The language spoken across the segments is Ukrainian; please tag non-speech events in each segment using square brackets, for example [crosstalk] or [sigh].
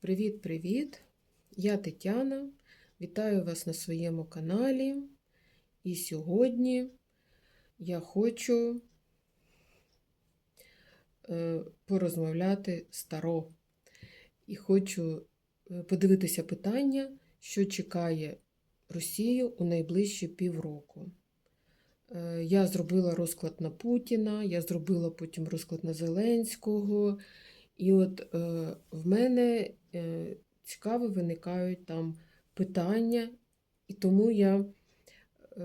Привіт-привіт! Я Тетяна. Вітаю вас на своєму каналі. І сьогодні я хочу е, порозмовляти з Таро. І хочу е, подивитися питання, що чекає Росію у найближчі півроку. Е, Я зробила розклад на Путіна, я зробила потім розклад на Зеленського. І от в мене е, цікаво виникають там питання, і тому я е,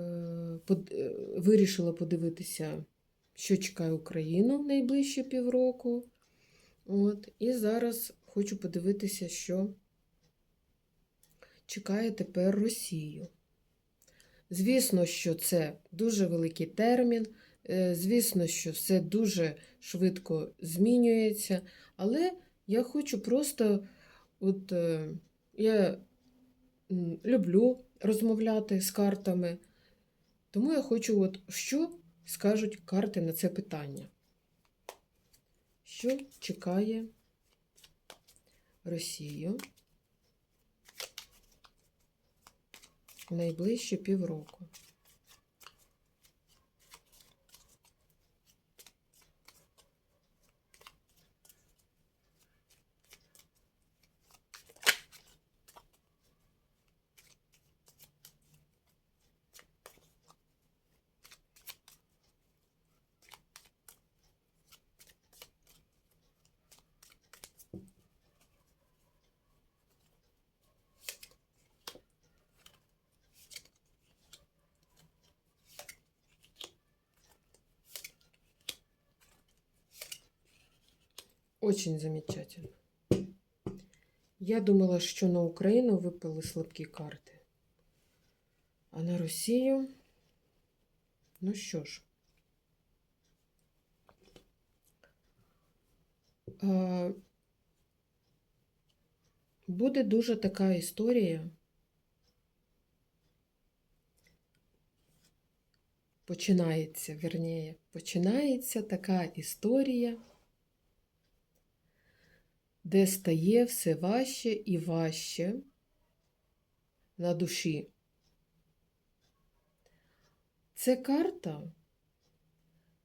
е, вирішила подивитися, що чекає Україну в найближчі півроку. От, і зараз хочу подивитися, що чекає тепер Росію. Звісно, що це дуже великий термін. Звісно, що все дуже швидко змінюється, але я хочу просто, от е, я люблю розмовляти з картами, тому я хочу, от що скажуть карти на це питання. Що чекає Росію в найближчі півроку? Очень замечательно. Я думала, що на Україну випали слабкі карти. А на Росію. Ну що ж. Буде дуже така історія. Починається, вірніше, починається така історія де стає все важче і важче на душі. Це карта,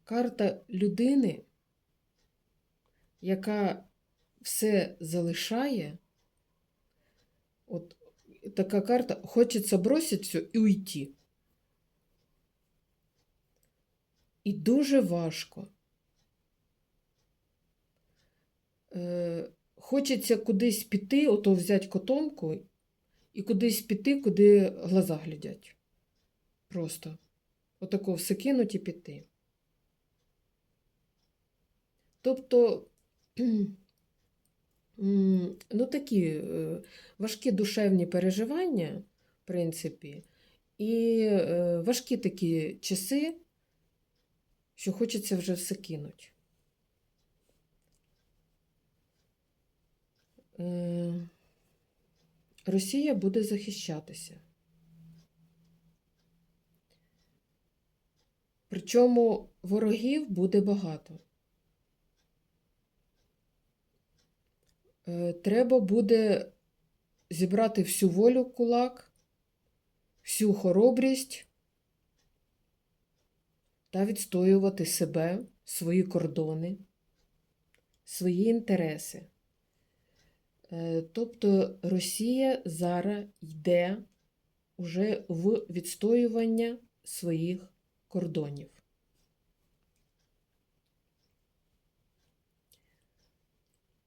карта людини, яка все залишає. От така карта хочеться бросити все і уйти. І дуже важко. Е, Хочеться кудись піти, ото взяти котомку і кудись піти, куди глаза глядять. Просто. Отако все кинуть і піти. Тобто, [clears throat] ну такі е, важкі душевні переживання, в принципі, і е, важкі такі часи, що хочеться вже все кинуть. Росія буде захищатися. Причому ворогів буде багато. Е, Треба буде зібрати всю волю кулак, всю хоробрість та відстоювати себе, свої кордони, свої інтереси. Е, Тобто Росія зараз йде уже в відстоювання своїх кордонів.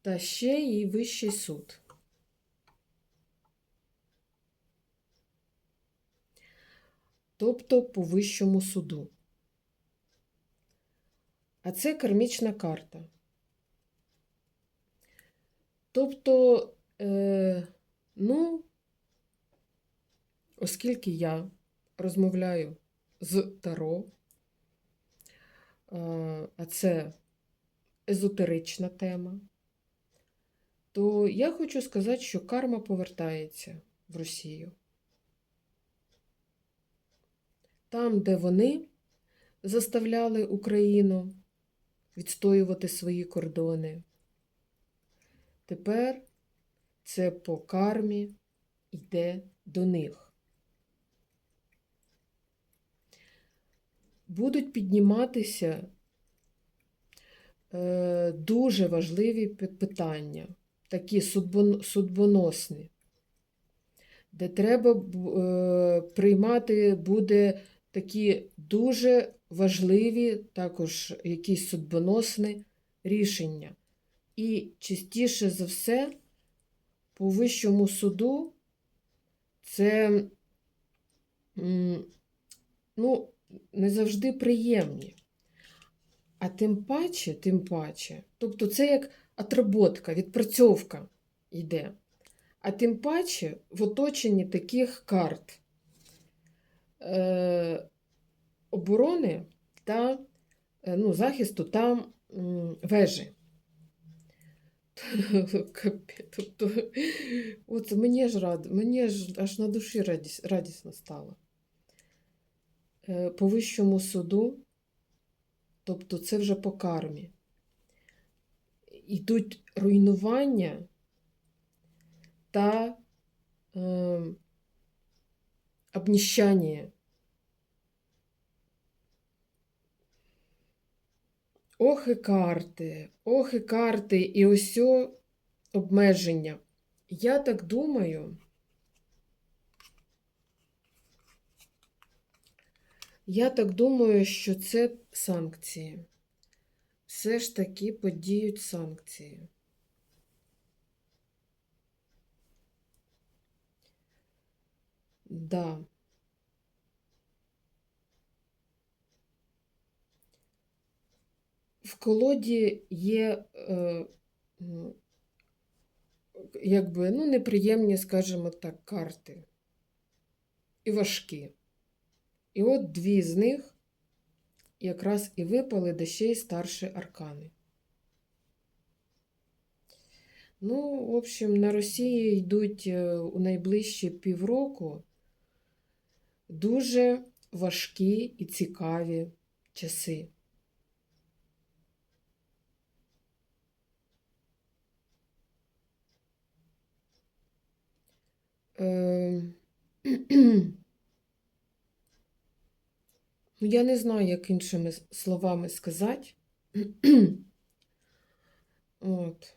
Та ще й Вищий суд. Тобто по Вищому суду. А це кармічна карта. Тобто, е, ну, оскільки я розмовляю з Таро, а це езотерична тема, то я хочу сказати, що карма повертається в Росію. Там, де вони заставляли Україну відстоювати свої кордони. Тепер це по кармі йде до них. Будуть підніматися е, дуже важливі питання, такі судбон- судьбоносні, де треба е, приймати буде такі дуже важливі, також якісь судьбоносні рішення. І частіше за все, по вищому суду це ну, не завжди приємні. А тим паче, тим паче, тобто це як отработка, відпрацьовка йде. А тим паче в оточенні таких карт е, оборони та е, ну, захисту та м, вежі. Тобто, от мені ж рад, мені ж аж на душі радіс, радісно стало. Е, По вищому суду, тобто це вже по кармі, йдуть руйнування та е, обніщання. Ох і карти, ох і карти, і ось о обмеження. Я так думаю, я так думаю, що це санкції. Все ж таки подіють санкції. Да. В колоді є е, якби, ну, неприємні, скажімо так, карти. І важкі. І от дві з них якраз і випали, де ще й старші аркани. Ну, в общем, на Росії йдуть е, у найближчі півроку дуже важкі і цікаві часи. [clears throat] я не знаю, як іншими словами сказати. [clears throat] От.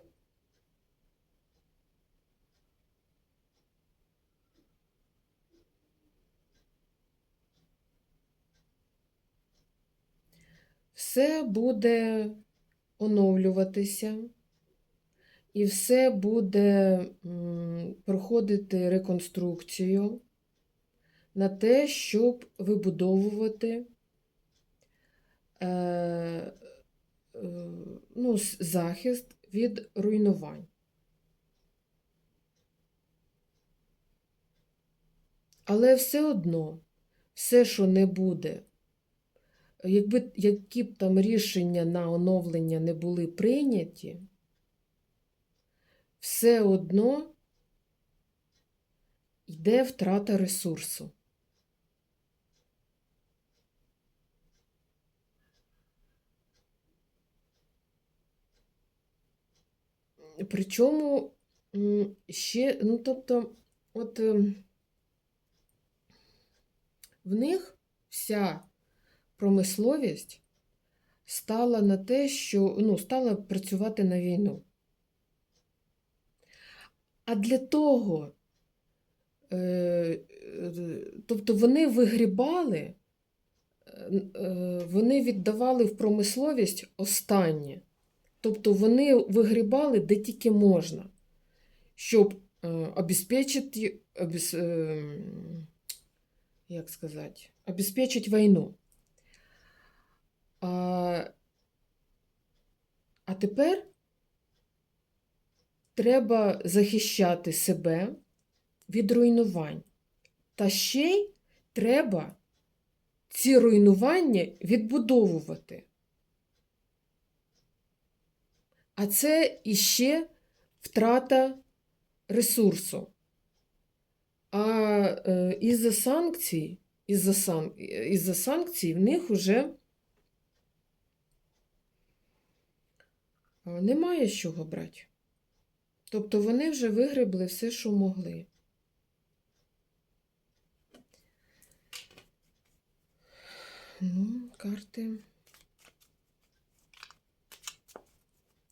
Все буде оновлюватися, і все буде проходити реконструкцію на те, щоб вибудовувати е, е, ну, захист від руйнувань. Але все одно, все, що не буде, якби які б там рішення на оновлення не були прийняті, все одно йде втрата ресурсу. Причому ще, ну тобто, от ем, в них вся промисловість стала на те, що ну, стала працювати на війну. А для того, е, е, тобто вони вигрібали, е, вони віддавали в промисловість останнє. Тобто вони вигрібали де тільки можна, щоб обезпечити, обез, як сказати, обезпечити війну. А, а тепер треба захищати себе від руйнувань. Та ще й треба ці руйнування відбудовувати. А це іще втрата ресурсу. А е, із-за санкцій, із-за сан, із-за санкцій в них вже е, немає з чого брати. Тобто вони вже вигребли все, що могли. Ну, карти.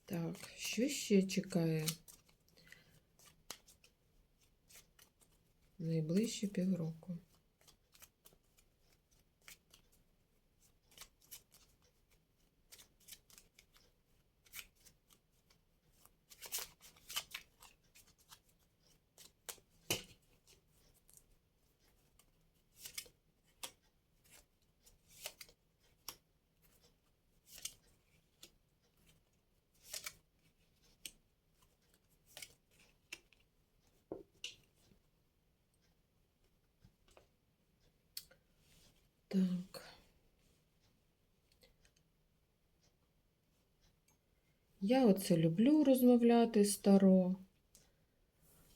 Так, що ще чекає? Найближчі півроку. Так. Я оце люблю розмовляти старо.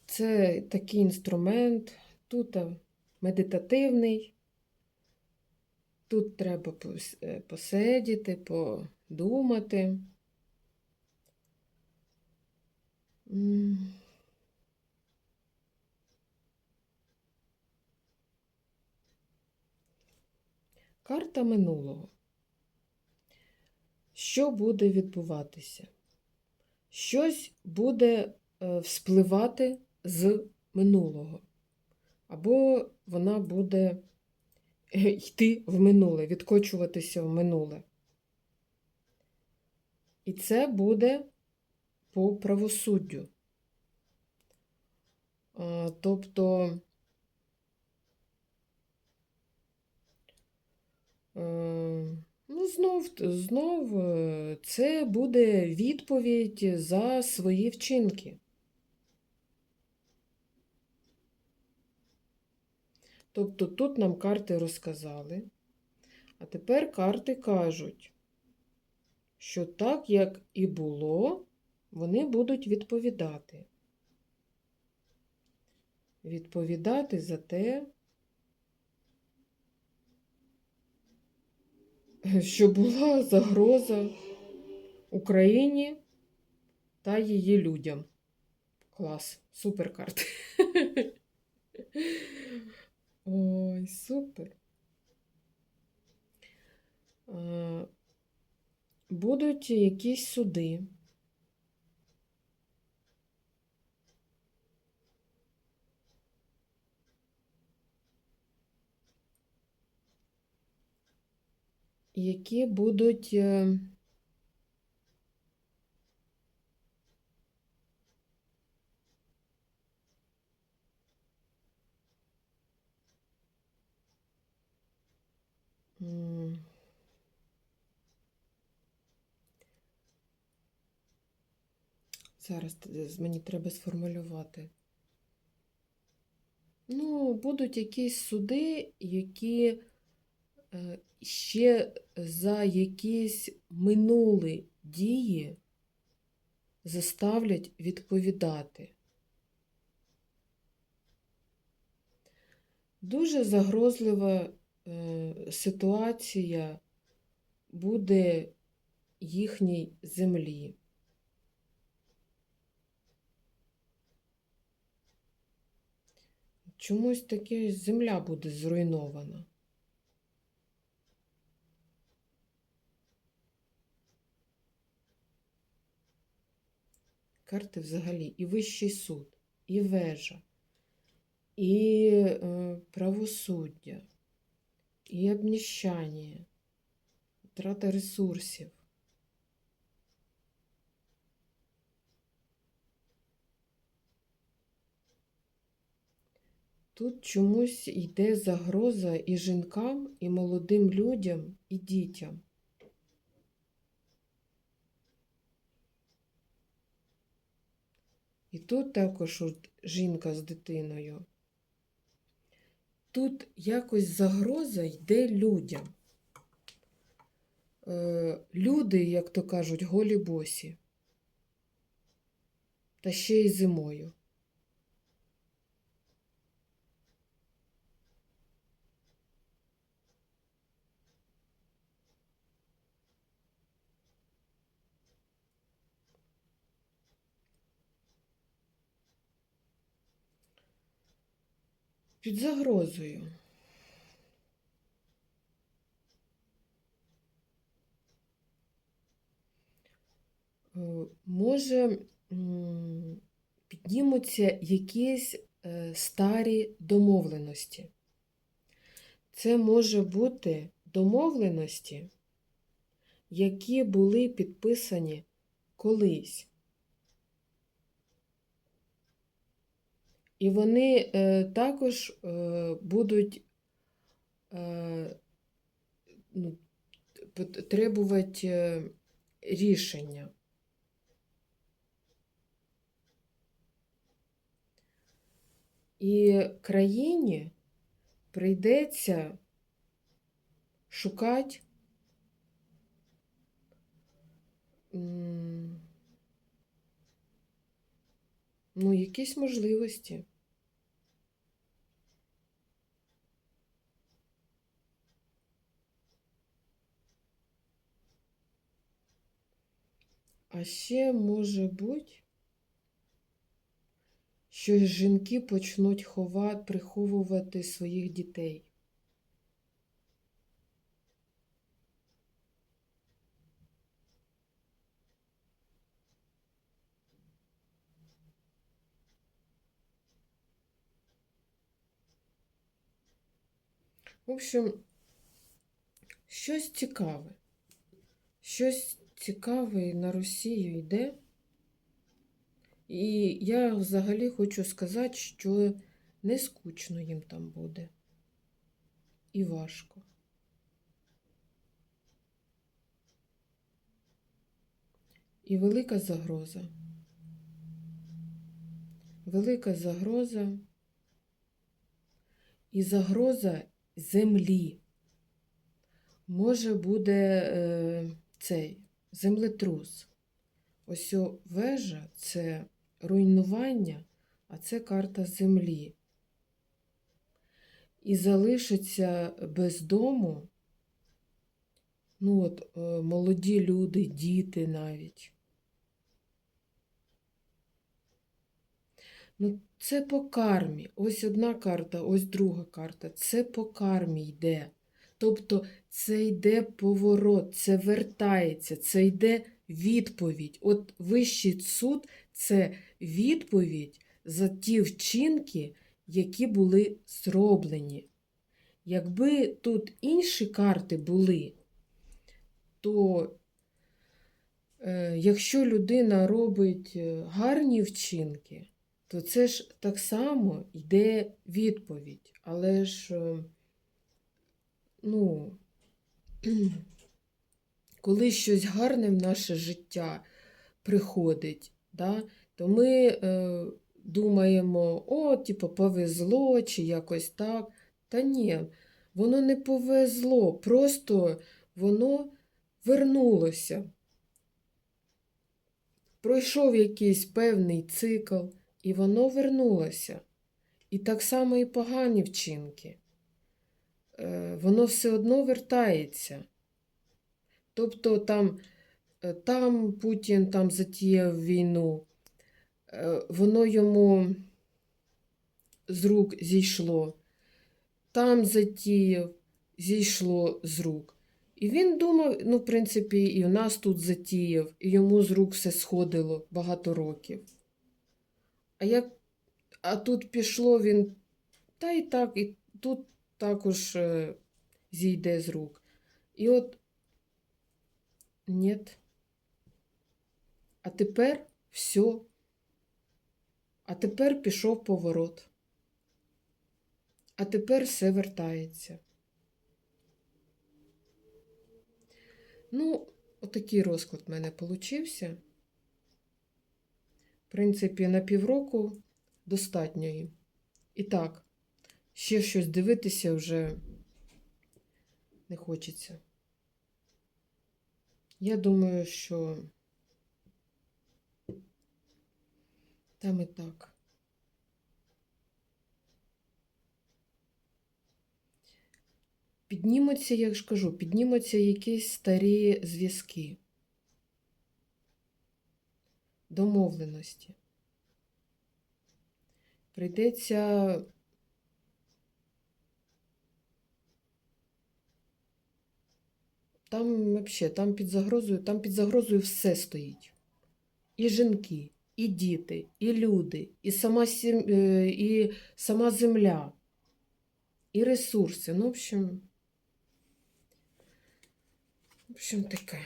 Це такий інструмент, тут медитативний. Тут треба е, посидіти, подумати. Карта минулого. Що буде відбуватися? Щось буде е, вспливати з минулого. Або вона буде е, йти в минуле, відкочуватися в минуле. І це буде по правосуддю. Тобто. Ну, знов, знов е, це буде відповідь за свої вчинки. Тобто тут нам карти розказали, а тепер карти кажуть, що так, як і було, вони будуть відповідати. Відповідати за те, що була загроза Україні та її людям. Клас, супер карти. [laughs] Ой, супер. Будуть якісь суди. Які будуть е, зараз мені треба сформулювати. Ну, будуть якісь суди, які ще за якісь минулі дії заставлять відповідати. Дуже загрозлива е, ситуація буде їхній землі. Чомусь таке земля буде зруйнована. Карти взагалі і Вищий суд, і вежа, і е, правосуддя, і обніщання, втрата ресурсів. Тут чомусь йде загроза і жінкам, і молодим людям, і дітям. І тут також от жінка з дитиною. Тут якось загроза йде людям. Е, люди, як то кажуть, голі босі. Та ще й зимою. Під загрозою. Е, Може, піднімуться якісь е, старі домовленості. Це може бути домовленості, які були підписані колись. І вони е, також е, будуть е, ну, требувати рішення. І країні прийдеться шукати ну, якісь можливості. А ще може бути, що жінки почнуть ховати, приховувати своїх дітей. Общем, щось цікаве. Щось цікаве на Росію йде. І я взагалі хочу сказати, що не скучно їм там буде. І важко. І велика загроза. Велика загроза. І загроза землі. Може буде е, цей землетрус. Ось вежа це руйнування, а це карта землі. І залишиться без дому, ну от, е, молоді люди, діти навіть. Ну, це по кармі. Ось одна карта, ось друга карта. Це по кармі йде. Тобто це йде поворот, це вертається, це йде відповідь. От вищий суд це відповідь за ті вчинки, які були зроблені. Якби тут інші карти були, то е, якщо людина робить е, гарні вчинки, то це ж так само йде відповідь. Але ж, е, ну, [clears throat] коли щось гарне в наше життя приходить, да, то ми е, думаємо, о, типу, повезло чи якось так. Та ні, воно не повезло, просто воно вернулося. Пройшов якийсь певний цикл, і воно вернулося. І так само і погані вчинки. Е, Воно все одно вертається. Тобто там, е, там Путін там затіяв війну, е, воно йому з рук зійшло, там затіяв, зійшло з рук. І він думав, ну, в принципі, і в нас тут затіяв, і йому з рук все сходило багато років. А як а тут пішло він, та і так, і тут також е, зійде з рук. І от ні. А тепер все. А тепер пішов поворот. А тепер все вертається. Ну, отакий розклад в мене получився. В принципі, на півроку достатньо їм. І так, ще щось дивитися вже не хочеться. Я думаю, що там і так. Піднімуться, як ж кажу, піднімуться якісь старі зв'язки, домовленості. Прийдеться там взагалі, там під загрозою, там під загрозою все стоїть. І жінки, і діти, і люди, і сама сім... Е, і сама земля, і ресурси. Ну, в общем, в общем, таке.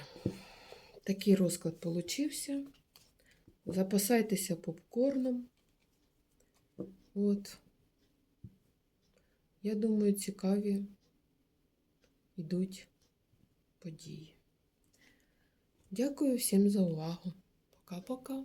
Такий розклад получився. Запасайтеся попкорном. От. Я думаю, цікаві йдуть події. Дякую всім за увагу. Пока-пока.